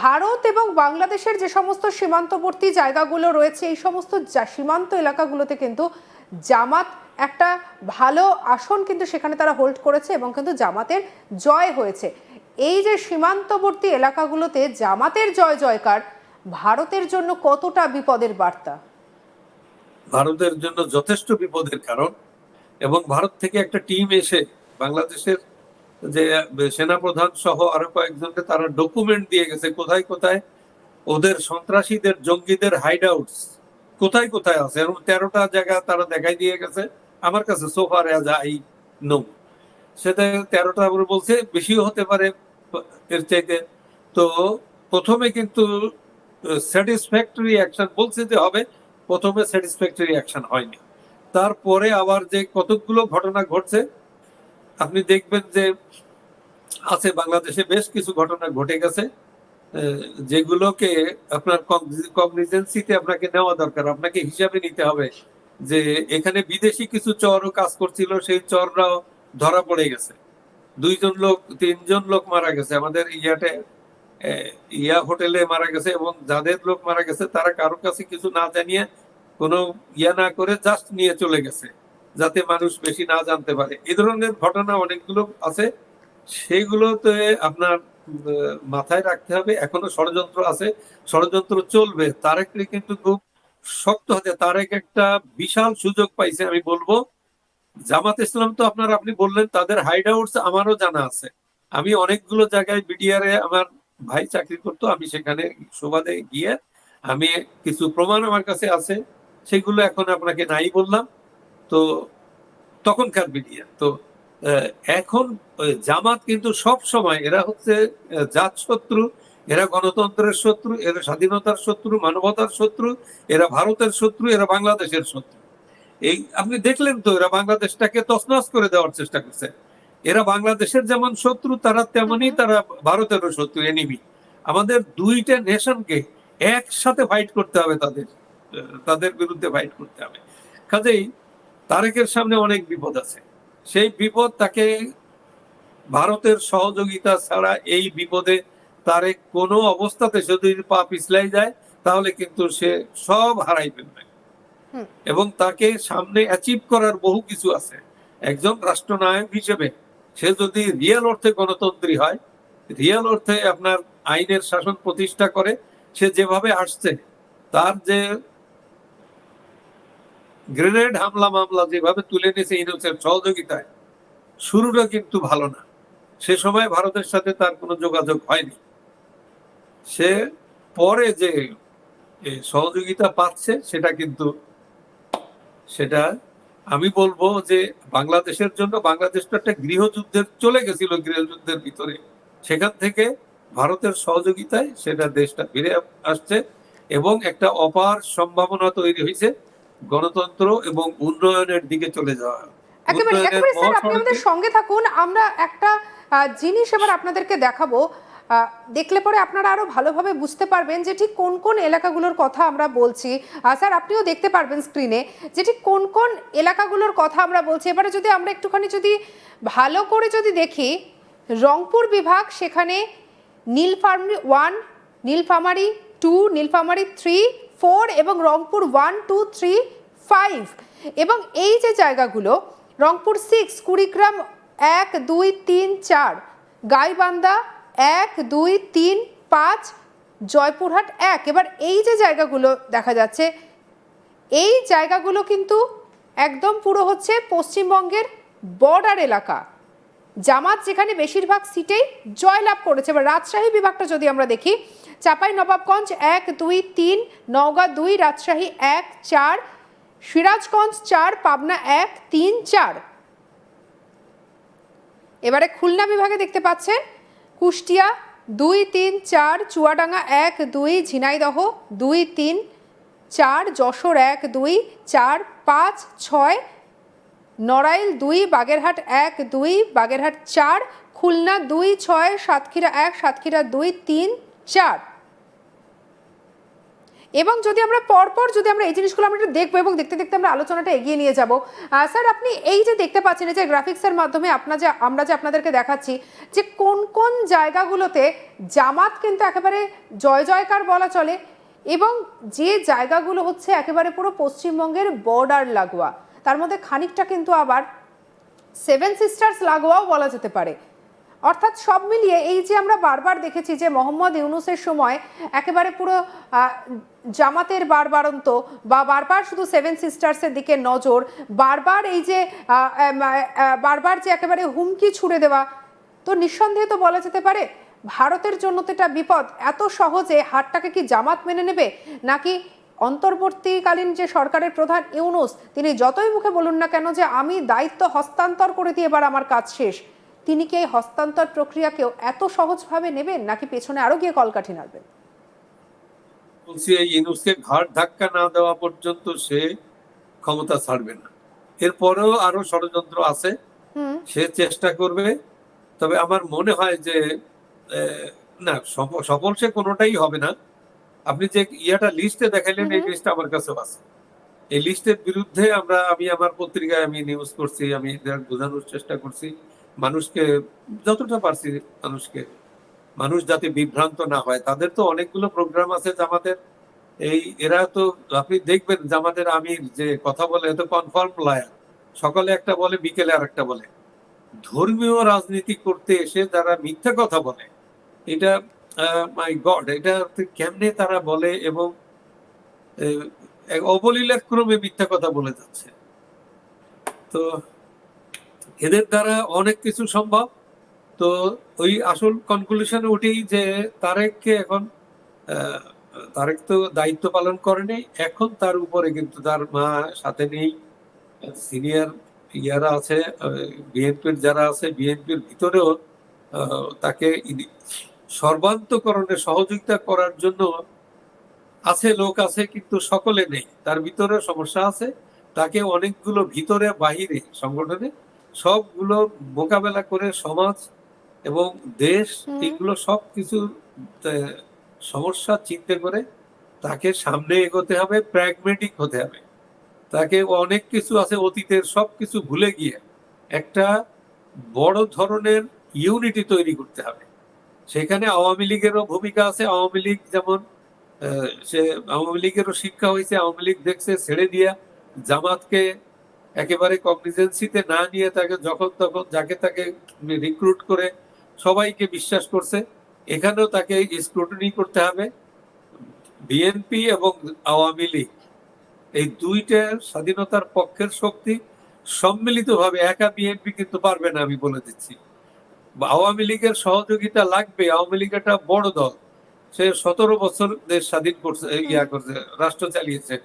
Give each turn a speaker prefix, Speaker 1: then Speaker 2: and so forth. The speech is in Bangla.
Speaker 1: ভারত এবং বাংলাদেশের যে সমস্ত সীমান্তবর্তী জায়গাগুলো রয়েছে, এই সমস্ত সীমান্ত এলাকাগুলোতে কিন্তু জামাত একটা ভালো আসন কিন্তু সেখানে তারা হোল্ড করেছে এবং কিন্তু জামাতের জয় হয়েছে। এই যে সীমান্তবর্তী এলাকাগুলোতে জামাতের জয় জয়কার, ভারতের জন্য কতটা বিপদের বার্তা?
Speaker 2: ভারতের জন্য যথেষ্ট বিপদের কারণ এবং ভারত থেকে একটা টিম এসে বাংলাদেশের যে সেনাপ্রধান সহ আরও কয়েকজনকে তারা ডকুমেন্ট দিয়ে গেছে। কোথায় কোথায়? ওদের সন্ত্রাসীদের, জঙ্গিদের হাইড কোথায় কোথায় আছে? এরকম তেরোটা জায়গা তারা দেখাই দিয়ে গেছে। আমার কাছে সোফার এজ আই নো সেটা তেরোটা করে বলছে, বেশিও হতে পারে এর চাইতে। তো প্রথমে কিন্তু স্যাটিসফ্যাক্টরি অ্যাকশন বলছে যে হবে, প্রথমে স্যাটিসফ্যাক্টরি অ্যাকশন হয়নি। তারপরে আবার যে কতগুলো ঘটনা ঘটছে আপনি দেখবেন যে আছে বাংলাদেশে বেশ কিছু ঘটনা ঘটে গেছে যেগুলোকে আপনার কগনিজেন্সিতে আপনাকে নেওয়া দরকার। আপনাকে হিসাবে নিতে হবে যে এখানে বিদেশি কিছু চরও কাজ করছিল, সেই চররাও ধরা পড়ে গেছে। দুইজন লোক, তিনজন লোক মারা গেছে। আমাদের ইয়াতে ইয়া হোটেলে মারা গেছে এবং যাদের লোক মারা গেছে, তারা কারোর কাছে কিছু না জানিয়ে কোনো ইয়া না করে জাস্ট নিয়ে চলে গেছে। যাতে মানুষ বেশি না জানতে পারে। এই ধরনের ঘটনা অনেকগুলো আছে। সেগুলোতে আপনার মাথায় রাখতে হবে। এখনও ষড়যন্ত্র আছে। ষড়যন্ত্র চলবে। তারেককে কিন্তু খুব শক্ত হতে, তারেক একটা বিশাল সুযোগ পাইছে, আমি বলব। জামাত ইসলাম তো আপনার, আপনি বললেন, তাদের হাইড আউটস আমারও জানা আছে। আমি অনেকগুলো জায়গায় বিডিআরে আমার ভাই চাকরি করতো, আমি সেখানে সুবাদে গিয়ে, আমি কিছু প্রমাণ আমার কাছে আছে। সেগুলো এখন আপনাকে নাই বললাম। তো তখনকার বিডিআর তো এখন জামাত কিন্তু সব সময় এরা হচ্ছে জাত শত্রু এরা গণতন্ত্রের শত্রু এরা স্বাধীনতার শত্রু মানবতার শত্রু এরা ভারতের শত্রু এরা বাংলাদেশের শত্রু। এই আপনি দেখলেন তো এরা বাংলাদেশটাকে তছনছ করে দেওয়ার চেষ্টা করছে। এরা বাংলাদেশের যেমন শত্রু তারা তেমনই তারা ভারতেরও শত্রু এনিমি আমাদের দুইটা নেশনকে একসাথে ফাইট করতে হবে তাদের তাদের বিরুদ্ধে ফাইট করতে হবে। কাজেই তারেকের সামনে অনেক বিপদ আছে। সেই বিপদ তাকে ভারতের সহযোগিতা ছাড়া এই বিপদে তারেক কোনো অবস্থাতে যদি পা পিছলাই যায় তাহলে কিন্তু সে সব হারাই ফেলবে। এবং তাকে সামনে অ্যাচিভ করার বহু কিছু আছে। একজন রাষ্ট্রনায়ক হিসেবে সে যদি রিয়েল অর্থে গণতন্ত্রী হয় রিয়েল অর্থে আপনার আইনের শাসন প্রতিষ্ঠা করে সে যেভাবে আসছে তার যে গ্রেনেড হামলা মামলা যেভাবে তুলে নিয়েছে ইউনুসের সহযোগিতায়, শুরুটা কিন্তু ভালো না। সে সময় ভারতের সাথে তার কোনো যোগাযোগ হয়নি। সে পরে যে সহযোগিতা পাচ্ছে, সেটা কিন্তু, সেটা আমি বলব যে বাংলাদেশের জন্য, বাংলাদেশ তো একটা গৃহযুদ্ধের চলে গেছিল, গৃহযুদ্ধের ভিতরে। সেখান থেকে ভারতের সহযোগিতায় সেটা দেশটা ফিরে আসছে এবং একটা অপার সম্ভাবনা তৈরি হয়েছে। গণতন্ত্র এবং উন্নয়নের দিকে চলে যাওয়া।
Speaker 1: একেবারে একেবারে স্যার আপনি আমাদের সঙ্গে থাকুন আমরা একটা জিনিস এবার আপনাদেরকে দেখাবো। দেখলে পরে আপনারা আরও ভালোভাবে বুঝতে পারবেন যে ঠিক কোন কোন এলাকাগুলোর কথা আমরা বলছি। স্যার আপনিও দেখতে পারবেন স্ক্রিনে যে ঠিক কোন কোন এলাকাগুলোর কথা আমরা বলছি। এবারে যদি আমরা একটুখানি যদি ভালো করে যদি দেখি রংপুর বিভাগ সেখানে Nilphamari one Nilphamari two Nilphamari three four এবং Rangpur one, two, three, five. এবং এই যে জায়গাগুলো, রংপুর সিক্স, কুড়িগ্রাম এক, দুই, তিন, চার, গাইবান্ধা এক, দুই, তিন, পাঁচ, জয়পুরহাট এক। এবার এই যে জায়গাগুলো দেখা যাচ্ছে, এই জায়গাগুলো কিন্তু একদম পুরো হচ্ছে পশ্চিমবঙ্গের বর্ডার এলাকা। জামাত যেখানে বেশিরভাগ সিটেই জয়লাভ করেছে। এবার রাজশাহী বিভাগটা যদি আমরা দেখি চাপাই নবাবগঞ্জ এক, দুই, তিন, নওগাঁ দুই, রাজশাহী এক, চার, সিরাজগঞ্জ চার, পাবনা এক, তিন, চার। এবারে খুলনা বিভাগে দেখতে পাচ্ছেন, কুষ্টিয়া দুই, তিন, চার, চুয়াডাঙ্গা এক, দুই, ঝিনাইদহ দুই, তিন, চার, যশোর এক, দুই, চার, পাঁচ, ছয়, নড়াইল দুই, বাগেরহাট এক, দুই, বাগেরহাট চার, খুলনা দুই, ছয়, সাতক্ষীরা এক, সাতক্ষীরা দুই, তিন চার। এবং যদি আমরা পরপর যদি আমরা এই জিনিসগুলো আমরা একটু দেখব এবং দেখতে দেখতে আমরা আলোচনাটা এগিয়ে নিয়ে যাব স্যার আপনি এই যে দেখতে পাচ্ছেন যে গ্রাফিক্সের মাধ্যমে আপনার যে, আমরা যে আপনাদেরকে দেখাচ্ছি, যে কোন কোন জায়গাগুলোতে জামাত কিন্তু একেবারে জয়, জয়কার বলা চলে এবং যে জায়গাগুলো হচ্ছে একেবারে পুরো পশ্চিমবঙ্গের বর্ডার লাগোয়া, তার মধ্যে খানিকটা কিন্তু আবার সেভেন সিস্টার্স লাগোয়াও বলা যেতে পারে। অর্থাৎ সব মিলিয়ে এই যে আমরা বারবার দেখেছি যে মোহাম্মদ ইউনুসের সময় একেবারে পুরো জামাতের বারবারন্ত বা বারবার শুধু সেভেন সিস্টার্সের দিকে নজর, বারবার এই যে বারবার যে একেবারে হুমকি ছুড়ে দেওয়া, তো নিঃসন্দেহে তো বলা যেতে পারে ভারতের জন্য তো এটা বিপদ। এত সহজে হারটাকে কি জামাত মেনে নেবে? নাকি অন্তর্বর্তীকালীন যে সরকারের প্রধান ইউনুস, তিনি যতই মুখে বলুন না কেন যে আমি দায়িত্ব হস্তান্তর করে দিয়ে এবার আমার কাজ শেষ। তিনি কি এই হস্তান্তর প্রক্রিয়াকেও এত সহজভাবে নেবেন নাকি পেছনে আরও গিয়ে কলকাঠি নাড়বেন?
Speaker 2: বলছি এই ইনুসকে ঘাট ধাক্কা না দেওয়া পর্যন্ত সে ক্ষমতা ছাড়বে না। এরপরেও আরও ষড়যন্ত্র আছে সে চেষ্টা করবে। তবে আমার মনে হয় যে না সফ- সফল সে কোনোটাই হবে না। আপনি যে ইয়াটা লিস্টে দেখাইলেন এই লিস্ট আমার কাছেও আছে। এই লিস্টের বিরুদ্ধে আমরা আমি আমার পত্রিকায় আমি নিউজ করছি আমি বোঝানোর চেষ্টা করছি। মানুষকে যতটা পারছি মানুষকে মানুষ যাতে বিভ্রান্ত না হয় তাদের তো অনেকগুলো প্রোগ্রাম আছে জামাতের। এই এরা তো আপনি দেখবেন জামাতের আমির যে কথা বলে এত কনফার্ম লায়ার সকালে একটা বলে বিকেলে আর একটা বলে। ধর্মীয় রাজনীতি করতে এসে যারা মিথ্যা কথা বলে এটা মাই গড এটা কেমনে তারা বলে এবং আহ, এক অবলীলার ক্রমে মিথ্যা কথা বলে যাচ্ছে? তো এদের দ্বারা অনেক কিছু সম্ভব। তো ওই আসল কনক্লুশনে উঠেই যে তারেককে এখন তারেক তো দায়িত্ব পালন করেনি, এখন তার উপরে কিন্তু তার মা সাথে নেই। সিনিয়র ইয়ারা আছে বিএনপির যারা আছে বিএনপির ভিতরেও তাকে সর্বান্তকরণে সহযোগিতা করার জন্য আছে, লোক আছে, কিন্তু সকলে নেই। তার ভিতরে সমস্যা আছে। তাকে অনেকগুলো ভিতরে, বাহিরে সংগঠনে সবগুলো মোকাবেলা করে সমাজ এবং দেশ এগুলো সব কিছু সমস্যা চিন্তা করে তাকে সামনে এগোতে হবে প্র্যাগমেটিক হতে হবে। তাকে অনেক কিছু আছে অতীতের সব কিছু ভুলে গিয়ে একটা বড় ধরনের ইউনিটি তৈরি করতে হবে। সেখানে আওয়ামী লীগেরও ভূমিকা আছে আওয়ামী লীগ যেমন সে আওয়ামী লীগেরও শিক্ষা হয়েছে আওয়ামী লীগ দেখছে ছেড়ে দিয়া জামাতকে একেবারে কগনিজেন্সিতে না নিয়ে তাকে যখন তখন যাকে তাকে রিক্রুট করে সবাইকে বিশ্বাস করছে, এখানেও তাকে স্ক্রুটনি করতে হবে। বিএনপি এবং আওয়ামী লীগ, এই দুইটা স্বাধীনতার পক্ষের শক্তি সম্মিলিতভাবে একা বিএনপি কিন্তু পারবে না আমি বলে দিচ্ছি। আওয়ামী লীগের সহযোগিতা লাগবে, আওয়ামী লীগ একটা বড় দল। সে সতেরো বছর দেশ স্বাধীন করছে, ইয়া করছে, রাষ্ট্র চালিয়েছে।